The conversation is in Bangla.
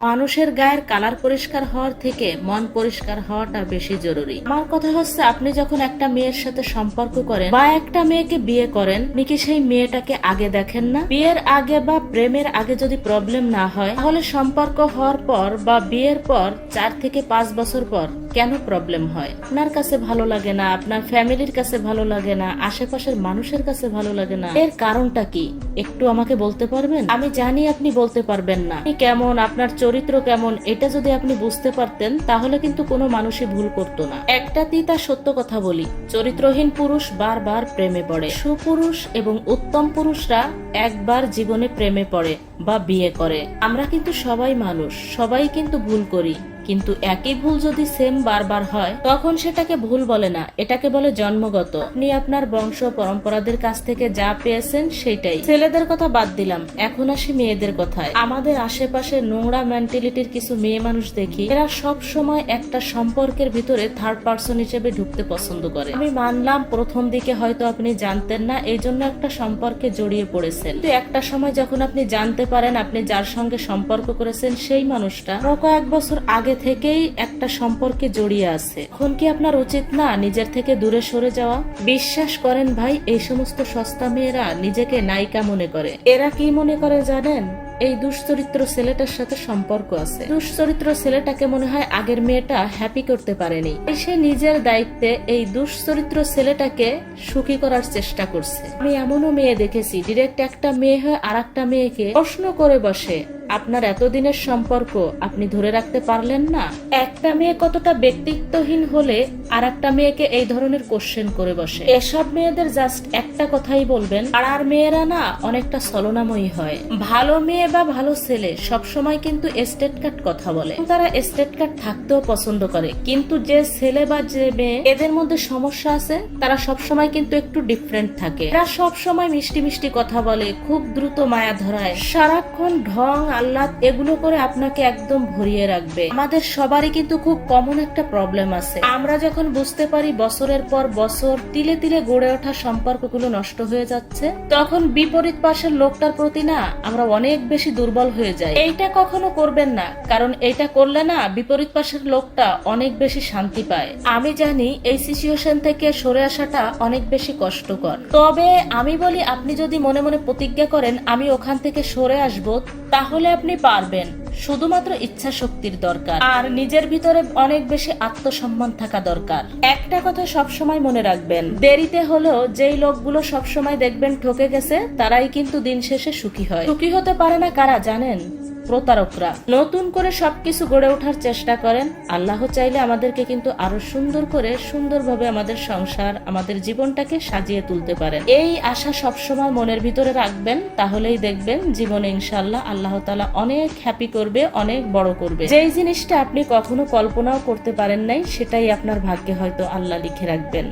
মানুষের গায়ের কালার পরিষ্কার হওয়ার থেকে মন পরিষ্কার হওয়াটা বেশি জরুরি। আমার কথা হচ্ছে, আপনি যখন একটা মেয়ের সাথে সম্পর্ক করেন বা একটা মেয়েকে বিয়ে করেন, আপনি কি সেই মেয়েটাকে আগে দেখেন না? বিয়ের আগে বা প্রেমের আগে যদি প্রবলেম না হয়, তাহলে সম্পর্ক হওয়ার পর বা বিয়ের পর চার থেকে পাঁচ বছর পর কেন প্রবলেম হয়? আপনার কাছে ভালো লাগে না, আপনার ফ্যামিলির কাছে ভালো লাগে না, আশেপাশের মানুষের কাছে ভালো লাগে না। এর কারণটা কি? একটু আমাকে বলতে পারবেন? আমি জানি আপনি বলতে পারবেন না। কেমন? আপনার চরিত্র কেমন? এটা যদি আপনি বুঝতে পারতেন, তাহলে কিন্তু কোনো মানুষই ভুল করতো না। একটা তিতা সত্য কথা বলি। চরিত্রহীন পুরুষ বারবার প্রেমে পড়ে। সুপুরুষ এবং উত্তম পুরুষরা একবার জীবনে প্রেমে পড়ে বা বিয়ে করে। আমরা কিন্তু সবাই মানুষ, সবাই কিন্তু ভুল করি। কিন্তু একই ভুল যদি সেম বারবার হয়, তখন সেটাকে ভুল বলে না। এটাকে বলে জন্মগত। আপনি আপনার বংশ পরম্পরাদের কাছ থেকে যা পেয়েছেন সেটাই ছেলেদের কথা বাদ দিলাম। এখন আসি মেয়েদের কথায়। আমাদের আশেপাশে নোংরা মেন্টালিটির কিছু মেয়ে মানুষ দেখি, এরা সব সময় একটা সম্পর্কের ভিতরে থার্ড পার্সন হিসেবে ঢুকতে পছন্দ করে। আমি মানলাম প্রথম দিকে হয়তো আপনি জানতেন না, এই জন্য একটা সম্পর্কে জড়িয়ে পড়েছেন। কিন্তু একটা সময় যখন আপনি জানতে পারেন আপনি যার সঙ্গে সম্পর্ক করেছেন সেই মানুষটা কয়েক বছর আগে থেকেই একটা সম্পর্কে জড়িয়ে আছে। এখন কি আপনার উচিত না নিজের থেকে দূরে সরে যাওয়া? বিশ্বাস করেন ভাই, এই সমস্ত সস্তা মেয়েরা নিজেকে নায়িকা মনে করে। এরা কি মনে করে জানেন? এই দুশ্চরিত্র ছেলেটার সাথে সম্পর্ক আছে। দুশ্চরিত্র ছেলেটাকে মনে হয় আগের মেয়েটা হ্যাপি করতে পারেনি। সে নিজের দায়িত্বে এই দুশ্চরিত্র ছেলেটাকে সুখী করার চেষ্টা করছে। আমি এমনও মেয়ে দেখেছি ডিরেক্ট একটা মেয়ে হয়ে আর একটা মেয়েকে প্রশ্ন করে বসে। আপনার এতদিনের সম্পর্ক আপনি ধরে রাখতে পারলেন না। একটা মেয়ে কতটা ব্যক্তিত্বহীন হলে আর একটা মেয়েকে এই ধরনের কোশ্চেন করে বসে। এসব মেয়েদের জাস্ট একটা কথাই বলবেন আর মেয়েরা না অনেকটা ছলনাময়ী হয়। ভালো মেয়ে বা ভালো ছেলে সব সময় কিন্তু এস্টেট কার্ড কথা বলে। তারা এস্টেট কার্ড থাকতেও পছন্দ করে। কিন্তু যে ছেলে বা যে মেয়ে, এদের মধ্যে সমস্যা আছে, তারা সব সময় কিন্তু একটু ডিফারেন্ট থাকে। এরা সব সময় মিষ্টি মিষ্টি কথা বলে, খুব দ্রুত মায়া ধরায়। সারাক্ষণ ঢং আহ্লাদ এগুলো করে আপনাকে একদম ভরিয়ে রাখবে। আমাদের সবারই কিন্তু খুব কমন একটা প্রবলেম আছে। আমরা যখন বুঝতে পারি বছরের পর বছর তিলে তিলে গড়ে ওঠা সম্পর্কগুলো নষ্ট হয়ে যাচ্ছে, তখন বিপরীত পাশের লোকটার প্রতি না আমরা অনেক বেশি দুর্বল হয়ে যাই। এইটা কখনো করবেন না, কারণ এইটা করলে না বিপরীত পাশের লোকটা অনেক বেশি শান্তি পায়। আমি জানি এই সিচুয়েশন থেকে সরে আসাটা অনেক বেশি কষ্টকর। তবে আমি বলি, আপনি যদি মনে মনে প্রতিজ্ঞা করেন, আমি ওখান থেকে সরে আসব, তাহলে আপনি পারবেন। শুধুমাত্র ইচ্ছা শক্তির দরকার। আর নিজের ভিতরে অনেক বেশি আত্মসম্মান থাকা দরকার। একটা কথা সবসময় মনে রাখবেন। দেরিতে হলেও যেই লোকগুলো সবসময় দেখবেন ঠকে গেছে, তারাই কিন্তু দিন শেষে সুখী হয়। সুখী হতে পারে না কারা জানেন? প্রতারকরা। নতুন করে সবকিছু গড়ে ওঠার চেষ্টা করেন। আল্লাহ চাইলে আমাদেরকে কিন্তু আরও সুন্দর করে, সুন্দরভাবে আমাদের সংসার, আমাদের জীবনটাকে সাজিয়ে তুলতে পারেন। এই আশা সবসময় মনের ভিতরে রাখবেন, তাহলেই দেখবেন জীবনে ইনশাল্লাহ আল্লাহ তালা অনেক হ্যাপি করবে, অনেক বড় করবে। যেই জিনিসটা আপনি কখনো কল্পনাও করতে পারেন নাই, সেটাই আপনার ভাগ্যে হয়তো আল্লাহ লিখে রাখবেন।